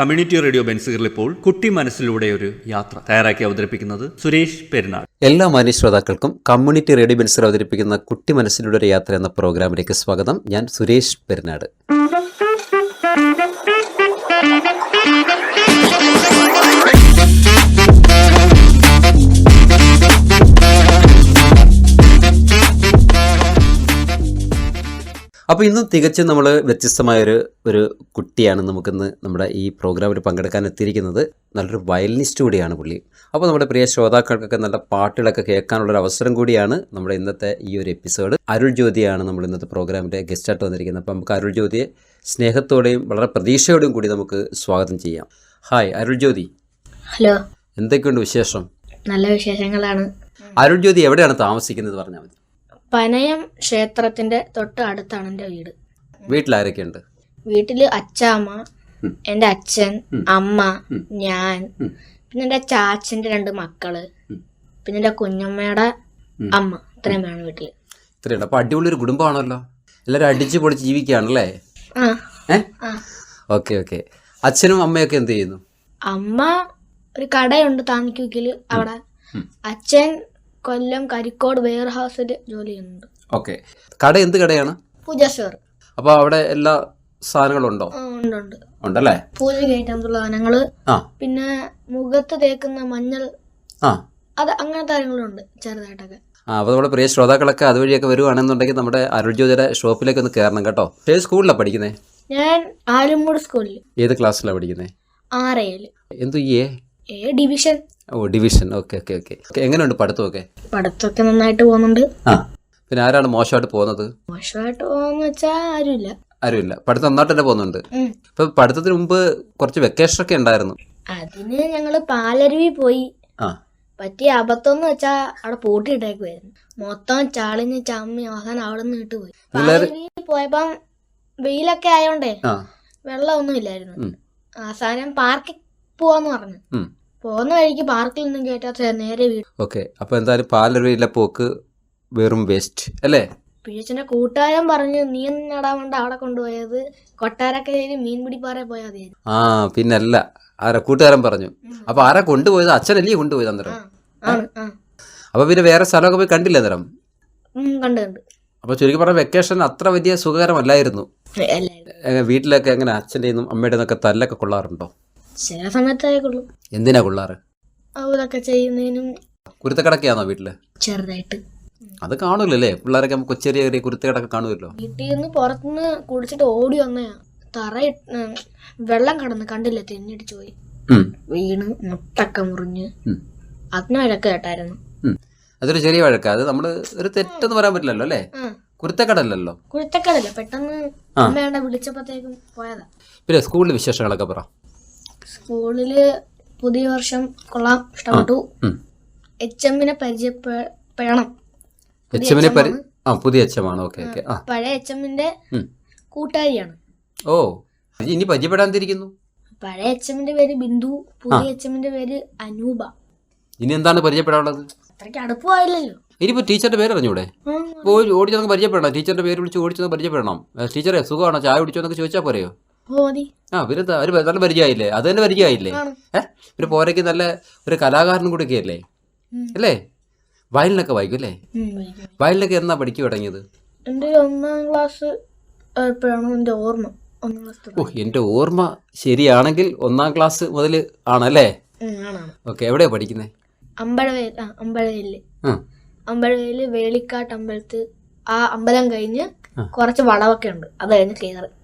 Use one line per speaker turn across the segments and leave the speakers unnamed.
Community radio ബെൻസുകളിൽ ഇപ്പോൾ കുട്ടി മനസ്സിലൂടെ ഒരു യാത്ര തയ്യാറാക്കി അവതരിപ്പിക്കുന്നത് സുരേഷ് പെരുന്നാൾ.
എല്ലാ മാന്യ ശ്രോതാക്കൾക്കും കമ്മ്യൂണിറ്റി റേഡിയോ ബെൻസർ അവതരിപ്പിക്കുന്ന കുട്ടി മനസ്സിലൂടെ ഒരു യാത്ര എന്ന പ്രോഗ്രാമിലേക്ക് സ്വാഗതം. ഞാൻ സുരേഷ് പെരുന്നാട്. അപ്പോൾ ഇന്ന് തികച്ചും നമ്മൾ വ്യത്യസ്തമായൊരു ഒരു കുട്ടിയാണ് നമുക്കിന്ന് നമ്മുടെ ഈ പ്രോഗ്രാമിൽ പങ്കെടുക്കാൻ എത്തിയിരിക്കുന്നത്. നല്ലൊരു വയലിനിസ്റ്റ് കൂടിയാണ് പുള്ളി. അപ്പോൾ നമ്മുടെ പ്രിയ ശ്രോതാക്കൾക്കൊക്കെ നല്ല പാട്ടുകളൊക്കെ കേൾക്കാനുള്ളൊരു അവസരം കൂടിയാണ് നമ്മുടെ ഇന്നത്തെ ഈ ഒരു എപ്പിസോഡ് അരുൾ ജ്യോതിയാണ് നമ്മൾ ഇന്നത്തെ പ്രോഗ്രാമിന്റെ ഗസ്റ്റായിട്ട് വന്നിരിക്കുന്നത്. അപ്പോൾ നമുക്ക് അരുൾ ജ്യോതിയെ സ്നേഹത്തോടെയും വളരെ പ്രതീക്ഷയോടെയും കൂടി നമുക്ക് സ്വാഗതം ചെയ്യാം. ഹായ് അരുൾ ജ്യോതി.
ഹലോ
എന്തൊക്കെയുണ്ട് വിശേഷം?
നല്ല വിശേഷങ്ങളാണ്.
അരുൾ ജ്യോതി എവിടെയാണ് താമസിക്കുന്നത് പറഞ്ഞാൽ മതി.
പനയം ക്ഷേത്രത്തിന്റെ തൊട്ട് അടുത്താണ് എന്റെ വീട്.
വീട്ടിലാരൊക്കെയുണ്ട്?
വീട്ടിൽ അച്ഛാമ്മ എന്റെ അച്ഛൻ അമ്മ ഞാൻ പിന്നെ എന്റെ ചാച്ചന്റെ രണ്ട് മക്കൾ പിന്നെ എന്റെ കുഞ്ഞമ്മയുടെ അമ്മ. ഇത്രയും വേണം വീട്ടിൽ.
ഇത്രയുണ്ട്. അപ്പൊ അടിപൊളി ഒരു കുടുംബമാണല്ലോ. എല്ലാരും അടിച്ചു പൊളിച്ച് ജീവിക്കുകയാണല്ലേ? Okay okay. അച്ഛനും അമ്മയൊക്കെ എന്ത് ചെയ്യുന്നു?
അമ്മ ഒരു കടയുണ്ട് താമരക്കുക്കിൽ അവിടെ. അച്ഛൻ കൊല്ലം കരിക്കോട് വെയർ ഹൗസിൽ ജോലി ചെയ്യുന്നുണ്ട്.
ഓക്കെ. കട എന്ത് കടയാണ്?
പൂജ സ്റ്റോർ.
അപ്പൊ അവിടെ എല്ലാ സാധനങ്ങളും ഉണ്ടോ
ഉണ്ട് ഉണ്ട്.
ഉണ്ടല്ലേ?
പൂജ കഴിക്കാനുള്ള സാധനങ്ങൾ
ആ.
പിന്നെ മുഖത്ത് തേക്കുന്ന മഞ്ഞൾ
ആ.
അത് അങ്ങനത്തെ കാര്യങ്ങളുണ്ട് ചെറുതായിട്ടൊക്കെ.
ആ അപ്പോൾ നമ്മുടെ പ്രിയ ശ്രോതാക്കളൊക്കെ അതുവഴിയൊക്കെ വരുവാണെന്നുണ്ടെങ്കിൽ നമ്മുടെ അരുൾജ്യോതിയുടെ ഷോപ്പിലേക്ക് ഒന്ന് കയറണം കേട്ടോ. ഏത് സ്കൂളിലാണ് പഠിക്കുന്നത്
ഞാൻ ആലുമൂട് സ്കൂളിൽ
ഏത് ക്ലാസ്സിലാണ് പഠിക്കുന്നത്
ആറേൽ.
എന്തു A
division
O division okay okay okay എങ്ങനെയുണ്ട് പഠിത്തമൊക്കെ?
പഠിത്തമൊക്കെ നന്നായിട്ട് പോകുന്നുണ്ട്.
ആ പിന്നെ ആരാണ് മോശമായിട്ട് പോകുന്നത്?
മോശമായിട്ട് പോകുന്ന വെച്ചാൽ ആരുമില്ല.
ആരുമില്ല. പഠിത്തം നന്നായിട്ട് തന്നെ പോകുന്നുണ്ട്. ഇപ്പൊ പഠിത്തത്തിന് മുമ്പ് കുറച്ച് വെക്കേഷൻ ഒക്കെ ഉണ്ടായിരുന്നു.
അതിന് ഞങ്ങൾ പാലരുവി പോയി.
ആ.
പറ്റിയ അബദ്ധം എന്ന് വെച്ചാൽ അവിടെ പൂട്ടിയിട്ടേക്കുമായിരുന്നു മൊത്തം ചാളിഞ്ഞ് ചമ്മി അവസാനം അവിടെ നിന്ന് ഇട്ട് പോയി. പാലരുവി പോയപ്പം വെയിലൊക്കെ ആയോണ്ടേ വെള്ളമൊന്നും ഇല്ലായിരുന്നു. അവസാനം പാർക്കിൽ പോവാന്ന് പറഞ്ഞു. പോകുന്ന വഴിക്ക് പാർക്കിൽ നിന്നും കേട്ടാ നേരെ വീട്
ഓക്കെ അപ്പൊ എന്തായാലും പാലരുവിയിലെ പോക്ക് വെറും വേസ്റ്റ് അല്ലേ?
പിഴച്ചന്റെ കൂട്ടുകാരൻ പറഞ്ഞു നീ നടാൻ വേണ്ട അവിടെ കൊണ്ടുപോയത്? കൊട്ടാരക്കരയിൽ മീൻ പിടിപ്പാറ പോയാൽ
ആ പിന്നല്ല. ആരാ? കൂട്ടുകാരൻ പറഞ്ഞു. അപ്പൊ ആരാ കൊണ്ടുപോയത്? അച്ഛനല്ലേ കൊണ്ടുപോയത് അന്നേരം? അപ്പൊ പിന്നെ വേറെ സ്ഥലമൊക്കെ പോയി കണ്ടില്ല അന്നേരം?
കണ്ടു കണ്ടു കണ്ട്.
അപ്പൊ ചുരുക്കി പറഞ്ഞ വെക്കേഷൻ അത്ര വലിയ സുഖകരമല്ലായിരുന്നു. വീട്ടിലൊക്കെ എങ്ങനെ അച്ഛന്റെ അമ്മയുടെ നിന്നൊക്കെ തല്ലൊക്കെ കൊള്ളാറുണ്ടോ?
ചില സമയത്തായേക്കുള്ളൂ
എന്തിനാ കൊള്ളാറ്?
അതൊക്കെ ചെയ്യുന്നതിനും
കുരുത്തക്കടക്കാന്നോ വീട്ടിൽ?
ചെറുതായിട്ട്.
അത് കാണൂലല്ലേ? പിള്ളേരൊക്കെ ചെറിയ ചെറിയ കുരുത്തക്കടൊക്കെ കാണുമല്ലോ
വീട്ടിൽ നിന്ന് പുറത്തുനിന്ന് കുടിച്ചിട്ട് ഓടി വന്നയാ. തറ വെള്ളം കടന്ന് കണ്ടില്ല? തെന്നിടിച്ചു പോയി. വീണ് മുട്ടൊക്കെ മുറിഞ്ഞ്. അതിന് വഴക്ക് കേട്ടായിരുന്നു.
അതൊരു ചെറിയ വഴക്ക. അത് നമ്മൾ ഒരു തെറ്റെന്ന് പറയാൻ പറ്റില്ലല്ലോ അല്ലേ? കുരുത്തക്കടല്ലോ
കുരുത്തക്കടല്ലേ? പെട്ടെന്ന്. അമ്മയുടെ വിളിച്ചപ്പോഴത്തേക്കും പോയതാ.
പിന്നെ സ്കൂളിൽ വിശേഷങ്ങളൊക്കെ പറ.
സ്കൂളിൽ പുതിയ വർഷം കൊള്ളാം ഇഷ്ടപ്പെട്ടു. എച്ച് എമ്മിനെ പരിചയപ്പെടണം
എച്ച് എമ്മിനെ ആ പുതിയ എച്ചമാണ് ഓക്കെ ഓക്കെ.
പഴയ എച്ച് എമ്മിന്റെ കൂട്ടുകാരിയാണ്.
ഓ ഇനി പരിചയപ്പെടാൻ തിരിക്കുന്നു
പഴയ എച്ച് എമ്മിന്റെ പേര് ബിന്ദു പുതിയ എച്ച് എമ്മിന്റെ പേര് അനൂപ.
ഇനി എന്താണ് പരിചയപ്പെടാനുള്ളത്?
അത്രയ്ക്ക് അടുപ്പമായില്ലല്ലോ.
ഇനിയിപ്പോ ടീച്ചറുടെ പേര് അറിഞ്ഞൂടെ ഓടി ചെന്ന് പരിചയപ്പെടണം. ടീച്ചറിന്റെ പേര് വിളിച്ച് ഓടിച്ചെന്ന് പരിചയപ്പെടണം. ടീച്ചറെ സുഖമാണോ? ചായ കുടിച്ചോ എന്നൊക്കെ ചോദിച്ചാൽ പോരെയോ
മതി.
ആ പിന്നെ ഒരു നല്ല പരിചയമായില്ലേ? അത് തന്നെ പരിചയമായില്ലേ. ഏഹ് പിന്നെ പോരയ്ക്ക് നല്ല ഒരു കലാകാരനും കൂടെ ഒക്കെ അല്ലേ അല്ലേ? വയലിനൊക്കെ വായിക്കും അല്ലേ. വയലിനൊക്കെ എന്നാ പഠിക്കു തുടങ്ങിയത്?
എന്റെ ഒന്നാം ക്ലാസ് എപ്പോഴാണ് എന്റെ ഓർമ്മ.
ഓ എന്റെ ഓർമ്മ ശരിയാണെങ്കിൽ ഒന്നാം ക്ലാസ് മുതൽ ആണല്ലേ? ഓക്കെ എവിടെയാ പഠിക്കുന്നത്
അമ്പഴവേൽ അമ്പഴവേൽ
ആ.
അമ്പഴവേൽ വേളിക്കാട്ട് അമ്പലത്ത് ആ അമ്പലം കഴിഞ്ഞ്. കുറച്ച് വളവൊക്കെ ഉണ്ട്. അത് കഴിഞ്ഞ്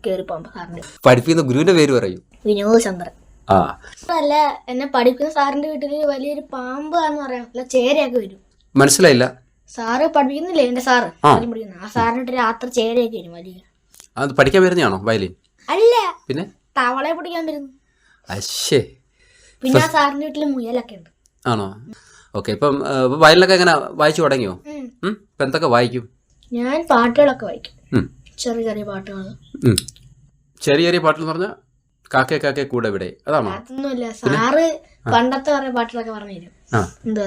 കയറി പോകുമ്പോ സാറിന്റെ
പഠിപ്പിക്കുന്ന ഗുരുവിന്റെ പേര് പറയൂ.
വിനോദ് ചന്ദ്രൻ അല്ല എന്നെ പഠിക്കുന്ന സാറിന്റെ വീട്ടിൽ വലിയൊരു പാമ്പ് എന്ന് പറയാം അല്ല ചേരയൊക്കെ വരും.
മനസ്സിലായില്ല.
സാറ് പഠിപ്പിക്കുന്നില്ലേ എന്റെ സാറ് പഠിക്കുന്ന ആ സാറിന്റെ രാത്രി ചേരയൊക്കെ വരും വലിയ.
അത് പഠിക്കാൻ വരുന്നതാണോ വയലിൻ?
അല്ല.
പിന്നെ?
തവളയെ പിടിക്കാൻ വരുന്നു.
അശ്ശേ.
പിന്നെ ആ സാറിന്റെ വീട്ടിൽ മുയലൊക്കെ ഉണ്ട്.
ആണോ? ഓക്കെ ഇപ്പം വയലിനൊക്കെ എങ്ങനെ വായിച്ചു തുടങ്ങിയോ? ഇപ്പം എന്തൊക്കെ വായിക്കും?
ഞാൻ പാട്ടുകളൊക്കെ വായിക്കും. ചെറിയ ചെറിയ പാട്ടുകൾ
ചെറിയ ചെറിയ ചെറിയ പാട്ടെന്ന് പറഞ്ഞാൽ കാക്കേ കാക്കേ കൂടെ ഇവിടെ. അതാണോ?
അതൊന്നുമില്ല. സാറ് പണ്ടത്തെ കുറെ പാട്ടുകളൊക്കെ പറഞ്ഞു തരും എന്താ?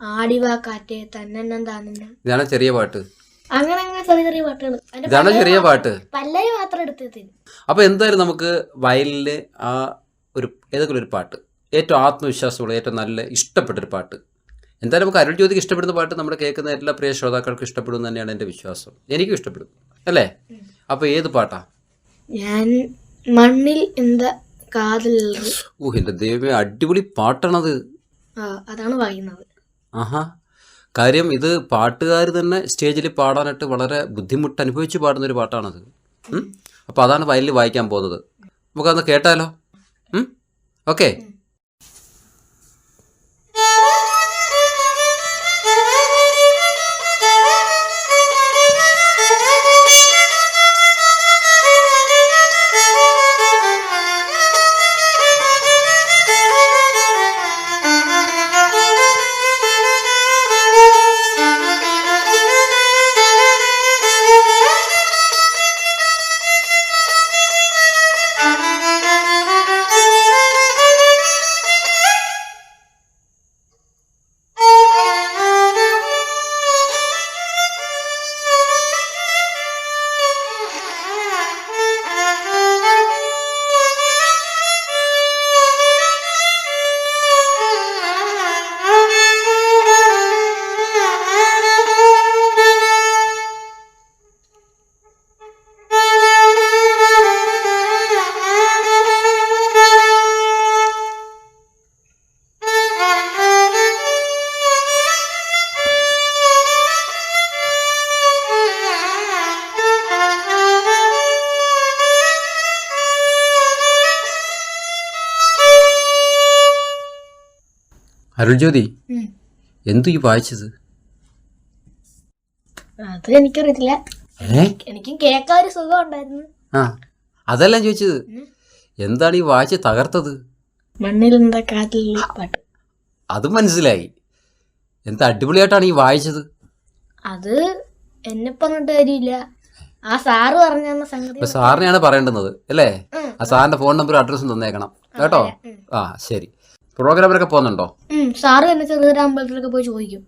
ആടിവാ കാറ്റേ തന്നെന്നം താനെന്നം.
ഇതാണ് ചെറിയ പാട്ട്.
അങ്ങനെ അങ്ങനെ ചെറിയ ചെറിയ പാട്ടുകൾ
ഇതാണ് ചെറിയ പാട്ട്.
പല്ലവി മാത്രം എടുത്ത്
അപ്പൊ എന്തായാലും നമുക്ക് വയലിൽ ആ ഒരു ഏതെങ്കിലും ഒരു പാട്ട്. ഏറ്റവും ആത്മവിശ്വാസമുള്ള ഏറ്റവും നല്ല ഇഷ്ടപ്പെട്ടൊരു പാട്ട്. എന്തായാലും നമുക്ക് അരുൾ ജ്യോതിക്ക് ഇഷ്ടപ്പെടുന്ന പാട്ട് നമ്മുടെ കേൾക്കുന്ന എല്ലാ പ്രിയ ശ്രോതാക്കൾക്കും ഇഷ്ടപ്പെടും തന്നെയാണ് എന്റെ വിശ്വാസം. എനിക്കും ഇഷ്ടപ്പെടും. അല്ലേ? അപ്പോൾ ഏത് പാട്ടാ?
ഞാൻ മണ്ണിൽ എന്താ
ഓ എന്റെ ദൈവമേ അടിപൊളി പാട്ടാണത്.
അതാണ് വായിക്കുന്നത്.
ആഹാ. കാര്യം ഇത് പാട്ടുകാർ തന്നെ സ്റ്റേജിൽ പാടാനായിട്ട് വളരെ ബുദ്ധിമുട്ട് അനുഭവിച്ച് പാടുന്ന ഒരു പാട്ടാണത്. അപ്പോൾ അതാണ് വയലിൽ വായിക്കാൻ പോകുന്നത്. നമുക്കതൊന്ന് കേട്ടാലോ? ഓക്കെ. അരുൾ ജ്യോതി എന്തു ഈ വായിച്ചത്?
അത് എനിക്കറിയത്തില്ല. എനിക്കും കേൾക്കാൻ ഒരു സുഖം ഉണ്ടായിരുന്നു.
ആ അതല്ല ചോദിച്ചത്. എന്താണ് ഈ വായിച്ച് തകർത്തത്?
മണ്ണിൽ പാട്ട്.
അത് മനസ്സിലായി. എന്താ അടിപൊളിയായിട്ടാണ് ഈ വായിച്ചത്?
അത് എന്നെ പറഞ്ഞിട്ട് കാര്യമില്ല. ആ സാറ് പറഞ്ഞ സംഗതി
സാറിനെയാണ് പറയേണ്ടുന്നത് അല്ലേ? ആ സാറിന്റെ ഫോൺ നമ്പർ അഡ്രസ്സും തന്നേക്കണം. കേട്ടോ? ആ ശരി. പ്രോഗ്രാമിനൊക്കെ പോകുന്നുണ്ടോ?
സാറ് തന്നെ ചെറിയൊരു അമ്പലത്തിലൊക്കെ പോയി ചോദിക്കും.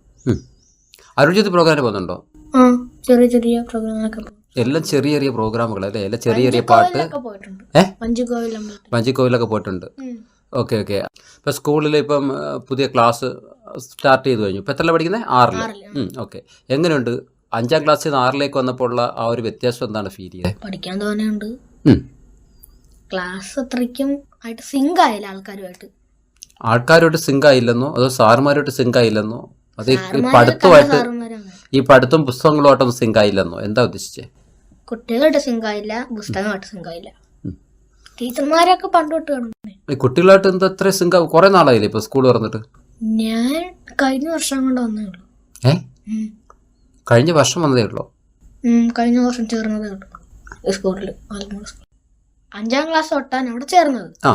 അരുൾ ജ്യോതി പ്രോഗ്രാമിന് പോകുന്നുണ്ടോ?
ചെറിയ ചെറിയ പ്രോഗ്രാമിലൊക്കെ
എല്ലാം ചെറിയ ചെറിയ പ്രോഗ്രാമുകൾ അല്ലേ? എല്ലാം ചെറിയ ചെറിയ പാട്ട്. മഞ്ചിക്കോവിലൊക്കെ പോയിട്ടുണ്ട്. Okay okay. ഇപ്പം സ്കൂളിൽ ഇപ്പം പുതിയ ക്ലാസ് സ്റ്റാർട്ട് ചെയ്തു കഴിഞ്ഞു. ഇപ്പം എത്ര പഠിക്കുന്നത് ആറിൽ
ആറിൽ.
ഓക്കെ. എങ്ങനെയുണ്ട്? അഞ്ചാം ക്ലാസ്സിൽ നിന്ന് ആറിലേക്ക് വന്നപ്പോൾ ഉള്ള ആ ഒരു വ്യത്യാസം എന്താണ് ഫീൽ ചെയ്തത്?
പഠിക്കാൻ തോന്നുന്നുണ്ട്. ക്ലാസ് അത്രയ്ക്കും ആയിട്ട് സിങ്ക് ആയില്ല ആൾക്കാരുമായിട്ട്.
ആൾക്കാരോട്ട് സിങ്ക് ആയില്ലെന്നോ അതോ സാറുമാരോട്ട് സിങ്ക് ആയില്ലെന്നോ അത് ഈ പഠിത്തമായിട്ട് ഈ പഠിത്തം പുസ്തകങ്ങളുമായിട്ടൊന്നും സിങ്ക് ആയില്ലെന്നോ എന്താ ഉദ്ദേശിച്ചേ?
കുട്ടികളുടെ സിങ്ക് ആയില്ല പുസ്തകമായിട്ട് സിങ്ക് ആയില്ല ടീച്ചർമാരൊക്കെ പണ്ട് തൊട്ട് കാണുന്നേ
ഈ കുട്ടികളായിട്ട് എന്താ ഇത്ര സിങ്ക് കുറേ നാളായില്ലേ ഇപ്പൊ സ്കൂൾ തുറന്നിട്ട്?
ഞാൻ കഴിഞ്ഞ വർഷം കൊണ്ട് വന്നേ ഉള്ളൂ.
ഏ? കഴിഞ്ഞ വർഷം വന്നതേ ഉള്ളൂ?
കഴിഞ്ഞ വർഷം ചേർന്നതേ ഉള്ളൂ. സ്കൂളിൽ ആലപ്പുഴ അഞ്ചാം ക്ലാസ് തൊട്ടാണ് അവിടെ ചേർന്നത്.
ആ.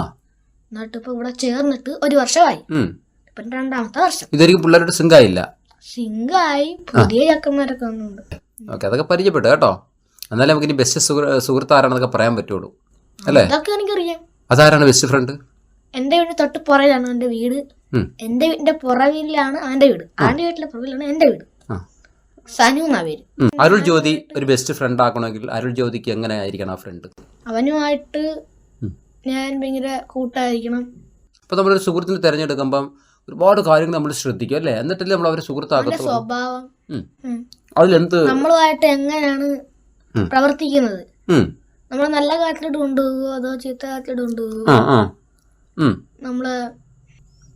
എന്നിട്ട് ഇപ്പൊ ഇവിടെ ചേർന്നിട്ട് ഒരു വർഷമായി. ഇപ്പം രണ്ടാമത്തെ വർഷം.
ഇതൊരിക്കും പിള്ളേരുടെ
സിംഗായില്ല ആയി പുതിയ ചക്കന്മാരൊക്കെ വന്നുണ്ട്
ഓക്കെ അതൊക്കെ പരിചയപ്പെട്ടു കേട്ടോ. എന്നാലും നമുക്ക് ഇനി ബെസ്റ്റ് സുഹൃത്ത് ആരാണെന്നൊക്കെ പറയാൻ പറ്റുള്ളൂ. അല്ലേ?
അതൊക്കെ എനിക്കറിയാം.
അതാരാണ് ബെസ്റ്റ് ഫ്രണ്ട്
എന്റെ വീട് തൊട്ട് പുറകിലാണ് എന്റെ വീട്. എന്റെ വീടിന്റെ പുറകിലാണ് അവന്റെ വീട്. ആന്റെ വീട്ടിലെ പുറകിലാണ് എന്റെ വീട്. സനു എന്നാ പേര്.
അരുൾ ജ്യോതി ഒരു ബെസ്റ്റ് ഫ്രണ്ട് ആക്കണമെങ്കിൽ അരുൾ ജ്യോതിക്ക് എങ്ങനെ ആയിരിക്കണം ആ ഫ്രണ്ട്
അവനുമായിട്ട്. ഞാൻ ഭയങ്കര കൂട്ടായിരിക്കണം.
അപ്പോൾ നമ്മളൊരു സുഹൃത്തിനെ തിരഞ്ഞെടുക്കുമ്പം ഒരുപാട് കാര്യങ്ങൾ നമ്മൾ ശ്രദ്ധിക്കും അല്ലേ? എന്നിട്ടല്ലേ നമ്മൾ അവരെ
അവന്റെ സ്വഭാവം.
അതിലെന്ത്?
നമ്മളുമായിട്ട് എങ്ങനെയാണ് പ്രവർത്തിക്കുന്നത്. നമ്മൾ നല്ല കാട്ടിലോട്ട് കൊണ്ടുപോകുമോ അതോ ചീത്ത കാട്ടിലോട്ട് കൊണ്ടുപോകുമോ നമ്മൾ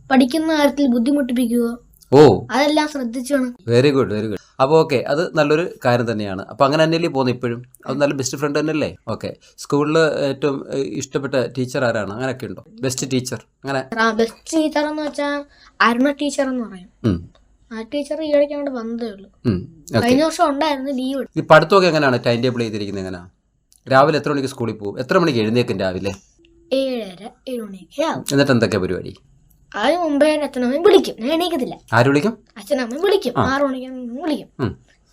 പഠിക്കുന്ന കാര്യത്തിൽ ബുദ്ധിമുട്ടിപ്പിക്കുവോ?
ഓ.
അതെല്ലാം ശ്രദ്ധിച്ചു
വെരി ഗുഡ് വെരി ഗുഡ് അപ്പോൾ ഓക്കെ അത് നല്ലൊരു കാര്യം തന്നെയാണ്. അപ്പോൾ അങ്ങനെ തന്നെയല്ലേ പോകുന്നത് ഇപ്പോഴും? അത് നല്ല ബെസ്റ്റ് ഫ്രണ്ട് തന്നെയല്ലേ ഓക്കെ സ്കൂളിൽ ഏറ്റവും ഇഷ്ടപ്പെട്ട ടീച്ചർ ആരാണ്? അങ്ങനെയൊക്കെ ഉണ്ടോ? ബെസ്റ്റ് ടീച്ചർ അങ്ങനെ?
ബെസ്റ്റ് ടീച്ചർ എന്ന് വെച്ചാൽ അരുണ ടീച്ചർ എന്ന് പറയും. ആ ടീച്ചർ ഈ ഇടയ്ക്ക് അങ്ങോട്ട് വന്നതേ ഉള്ളൂ. കഴിഞ്ഞ വർഷം ഉണ്ടായിരുന്നു ലീവ്
ഈ പഠിത്തമൊക്കെ എങ്ങനെയാണ് ടൈം ടേബിൾ ചെയ്തിരിക്കുന്നത് എങ്ങനെയാ? രാവിലെ എത്ര മണിക്ക് സ്കൂളിൽ പോകും? എത്ര മണിക്ക് എഴുന്നേക്കും രാവിലെ?
ഏഴര ഏഴ് മണിയൊക്കെ ആവും.
എന്നിട്ട് എന്തൊക്കെയാ പരിപാടി?
അതിന് മുമ്പേ അച്ഛനമ്മയും വിളിക്കും. ഞാൻ എണീക്കത്തില്ല.
ആര് വിളിക്കും?
അച്ഛനമ്മയും വിളിക്കും. ആറു മണിക്ക് വിളിക്കും.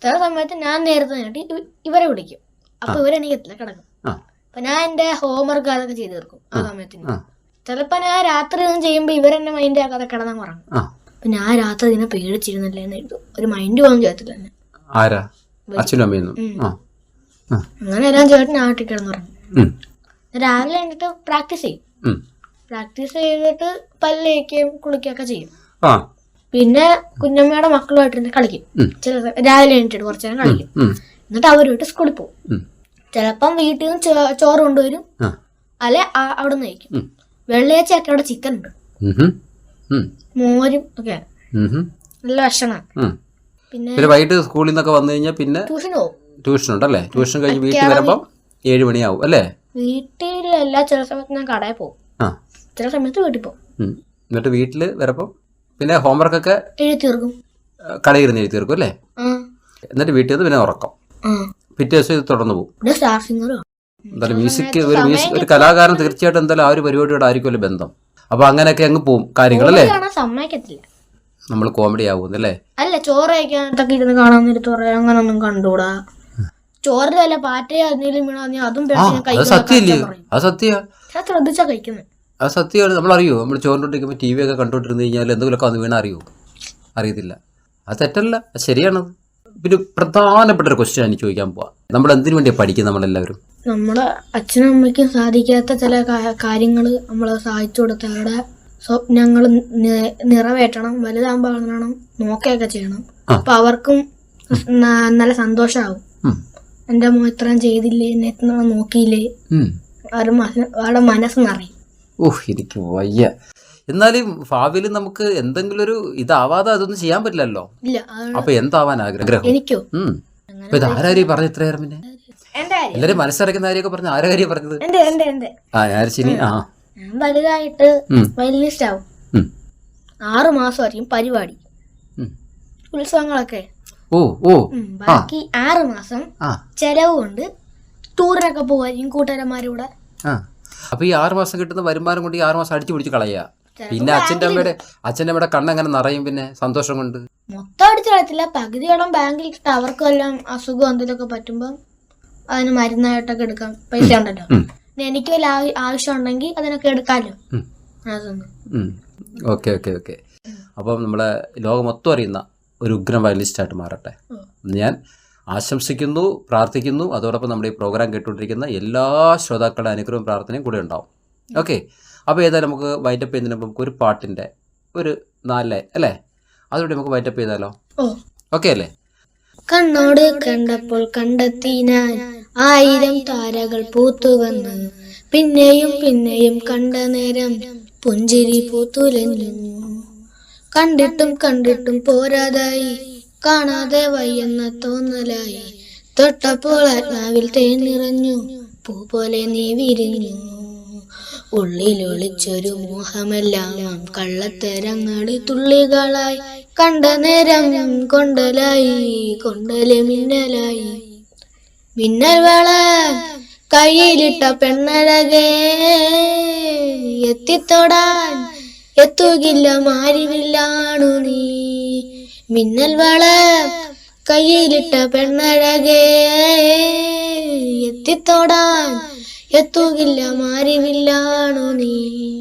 ചില സമയത്ത് ഞാൻ നേരത്തെ നേട്ടി ഇവരെ വിളിക്കും. അപ്പൊ ഇവരെണീക്കത്തില്ല കിടക്കും. അപ്പൊ ഞാൻ എന്റെ ഹോംവർക്ക് അതൊക്കെ ചെയ്തു തീർക്കും ആ സമയത്തിന്. ചിലപ്പോ ഞാൻ രാത്രി ഒന്നും ചെയ്യുമ്പോ ഇവരെന്നെ മൈൻഡ് ആക്കാതെ കിടന്നാൽ ഉറങ്ങും. അപ്പൊ ഞാൻ രാത്രി ഇതിനെ പേടിച്ചിരുന്നില്ല എന്ന് എഴുതും. ഒരു മൈൻഡ് പോകാൻ ചേർത്തില്ല തന്നെ.
ആരാ? അച്ഛനും അമ്മയൊന്നും
അങ്ങനെ എല്ലാം ചേട്ടൻ കിടന്നുറങ്ങും
ഉം.
രാവിലെ എന്നിട്ട് പ്രാക്ടീസ് ചെയ്യും. പ്രാക്ടീസ് ചെയ്തിട്ട് പല്ലേക്കും കുളിക്കുകയൊക്കെ ചെയ്യും.
ആ.
പിന്നെ കുഞ്ഞമ്മയുടെ മക്കളുമായിട്ട് കളിക്കും. ചില രാവിലെ എണീറ്റിട്ട് കുറച്ചു നേരം കളിക്കും. എന്നിട്ട് അവരുമായിട്ട് സ്കൂളിൽ പോകും. ചിലപ്പം വീട്ടിൽ നിന്ന് ചോറ് കൊണ്ടുവരും. അല്ലെ അവിടെ നിന്ന് കഴിക്കും. വെള്ളിയാഴ്ചയൊക്കെ അവിടെ ചിക്കൻ ഉണ്ട്. മോരും ഒക്കെ. നല്ല ഭക്ഷണമാണ് പിന്നെ
വൈകിട്ട് സ്കൂളിൽ നിന്നൊക്കെ വന്നു കഴിഞ്ഞാൽ പിന്നെ
ട്യൂഷൻ പോകും.
ട്യൂഷൻ ഉണ്ടല്ലേ ട്യൂഷൻ കഴിഞ്ഞ് വീട്ടിൽ വരുമ്പോൾ ഏഴ് മണിയാവും അല്ലേ?
വീട്ടിലല്ല ചില സമയത്ത് ഞാൻ കടയിൽ പോകും. ചില സമയത്ത് വീട്ടിൽ പോകും.
എന്നിട്ട് വീട്ടിൽ വരപ്പോ? പിന്നെ ഹോംവർക്ക് ഒക്കെ
എഴുതി തീർക്കും.
കടയിരുന്ന് എഴുതി തീർക്കും അല്ലേ? എന്നിട്ട് വീട്ടിൽ നിന്ന് പിന്നെ ഉറക്കം. പിറ്റേ ദിവസം ഇത് തുടർന്ന് പോകും. എന്തായാലും മ്യൂസിക് ഒരു മ്യൂസിക് ഒരു കലാകാരൻ തീർച്ചയായിട്ടും എന്തായാലും ആ ഒരു പരിപാടിയോട് ആയിരിക്കുമല്ലോ ബന്ധം. അപ്പൊ അങ്ങനെയൊക്കെ അങ്ങ് പോവും
കാര്യങ്ങളല്ലേ? സമ്മതിക്കത്തില്ല.
നമ്മൾ കോമഡി ആവുന്നല്ലേ
അല്ല? ചോറ് കഴിക്കാനൊക്കെ ഇരുന്ന് കാണാൻ അങ്ങനെ ഒന്നും കണ്ടൂടാ. ചോറിൽ വല്ല പാറ്റയോ എന്തെങ്കിലും വീണോ അതും
അത് അത് സത്യ.
ശ്രദ്ധിച്ചാ കഴിക്കുന്നത്
അത് സത്യമാണ്. നമ്മൾ അറിയോ നമ്മൾ ചോറിനോട്ടിരിക്കുമ്പോൾ ടി വി ഒക്കെ കണ്ടോണ്ടിരുന്ന് കഴിഞ്ഞാൽ എന്തെങ്കിലുമൊക്കെ വന്ന് വീണാൽ അറിയോ? അറിയത്തില്ല. അത് തെറ്റല്ല. അത് ശരിയാണ്. പിന്നെ പ്രധാനപ്പെട്ട ഒരു ക്വസ്റ്റ്യൻ എനിക്ക് ചോദിക്കാൻ പോവാം. നമ്മൾ എന്തിനു വേണ്ടിയാണ് പഠിക്കുന്നത് നമ്മളെല്ലാവരും?
നമ്മളെ അച്ഛനും അമ്മയ്ക്കും സാധിക്കാത്ത ചില കാര്യങ്ങൾ നമ്മളെ സഹായിച്ചു കൊടുത്ത് അവരുടെ സ്വപ്നങ്ങൾ നിറവേറ്റണം വലുതാകുമ്പോൾ വളരണം നോക്കുകയൊക്കെ ചെയ്യണം. അപ്പൊ അവർക്കും നല്ല
സന്തോഷമാകും
എന്റെ മോൻ ഇത്രയും ചെയ്തില്ലേ എന്നെ നോക്കിയില്ലേ? അവരുടെ മനസ്സ് നിറയും.
ഓഹ് എനിക്ക് വയ്യ. എന്നാലും ഭാവിയിൽ നമുക്ക് എന്തെങ്കിലും ഒരു ഇതാവാതെ അതൊന്നും ചെയ്യാൻ പറ്റില്ലല്ലോ. അപ്പൊ എന്താവാൻ ആഗ്രഹം?
എനിക്കോ.
അപ്പൊ ഇത് ആരാരി പറഞ്ഞു ഇത്ര നേരം പിന്നെ? എല്ലാരും മനസ്സിറക്കുന്ന കാര്യമൊക്കെ പറഞ്ഞു ആരാ കാര്യം പറഞ്ഞത്? ആ ഞാൻ ശനി ആ.
ഞാൻ വലുതായിട്ട്. വയലിനിസ്റ്റ് ആവും. ആറ് മാസമായിരിക്കും പരിപാടി. ഉത്സവങ്ങളൊക്കെ.
ഓ ഓ.
ബാക്കി ആറു മാസം
ആ.
ചെലവ് കൊണ്ട് ടൂറിനൊക്കെ പോവായിരിക്കും കൂട്ടുകാരന്മാരുടെ
അപ്പൊ ഈ ആറ് മാസം കിട്ടുന്ന വരുമാനം കൊണ്ട് ഈ ആറ് മാസം അടിച്ചു പിടിച്ച് കളയുക പിന്നെ അച്ഛന്റെ അമ്മയുടെ അച്ഛന്റെ അമ്മയുടെ കണ്ണെങ്ങനെ നിറയും പിന്നെ സന്തോഷം കൊണ്ട്?
മൊത്തം അടിച്ചു കളയത്തില്ല. പകുതിയോളം ബാങ്കിൽ ഇട്ടിട്ട് അവർക്കും അസുഖം എന്തെങ്കിലുമൊക്കെ പറ്റുമ്പോൾ അതിന് മരുന്നായിട്ടൊക്കെ എടുക്കാം. പൈസ ഉണ്ടല്ലോ. എനിക്ക് വല്ല ആവശ്യം ഉണ്ടെങ്കിൽ അതിനൊക്കെ എടുക്കാമല്ലോ. അതൊന്നും.
Okay okay okay. അപ്പം നമ്മളെ ലോകം മൊത്തം അറിയുന്ന ഒരു ഉഗ്രം വയലിസ്റ്റായിട്ട് മാറട്ടെ. ഞാൻ ആശംസിക്കുന്നു പ്രാർത്ഥിക്കുന്നു. അതോടൊപ്പം നമ്മുടെ ഈ പ്രോഗ്രാം കേട്ടുകൊണ്ടിരിക്കുന്ന എല്ലാ ശ്രോതാക്കളുടെ അനുഗ്രഹവും പ്രാർത്ഥനയും കൂടെ ഉണ്ടാവും. ഓക്കെ അപ്പോൾ ഏതായാലും നമുക്ക് വൈറ്റപ്പ് ചെയ്യുന്നതിന് നമുക്ക് ഒരു പാട്ടിന്റെ ഒരു നാല് അല്ലേ? അതോടെ നമുക്ക് വൈറ്റപ്പ് ചെയ്താലോ? ഓക്കെ അല്ലേ?
കണ്ണോട് കണ്ടപ്പോൾ കണ്ടെത്തി ഞാൻ ആയിരം താരകൾ പൂത്തുവന്ന്. പിന്നെയും പിന്നെയും കണ്ട നേരം പുഞ്ചിരി പൂത്തുലഞ്ഞു. കണ്ടിട്ടും കണ്ടിട്ടും പോരാതായി. കാണാതെ വയ്യെന്ന തോന്നലായി. തൊട്ടപ്പോൾ ആത്മാവിൽ തേൻ നിറഞ്ഞു പൂ പോലെ നീ വിരിഞ്ഞു. ഉള്ളിലൊളിച്ചൊരു മോഹമെല്ലാം കള്ളത്തരങ്ങളിൽ തുള്ളികളായി. കണ്ട നേരം കൊണ്ടലായി കൊണ്ടൽ മിന്നലായി. മിന്നൽ വള കയ്യിലിട്ട പെണ്ണഴകേ എത്തിത്തൊടാൻ എത്തുകില്ല മാരിവില്ലാണു നീ. മിന്നൽ വള കയ്യിലിട്ട പെണ്ണഴകേ. എത്തിത്തോടാൻ എത്തുകില്ല മാറിവില്ലാണോ നീ?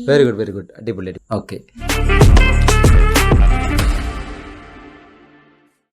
വെരി ഗുഡ് വെരി ഗുഡ് അടിപൊളി ഓക്കെ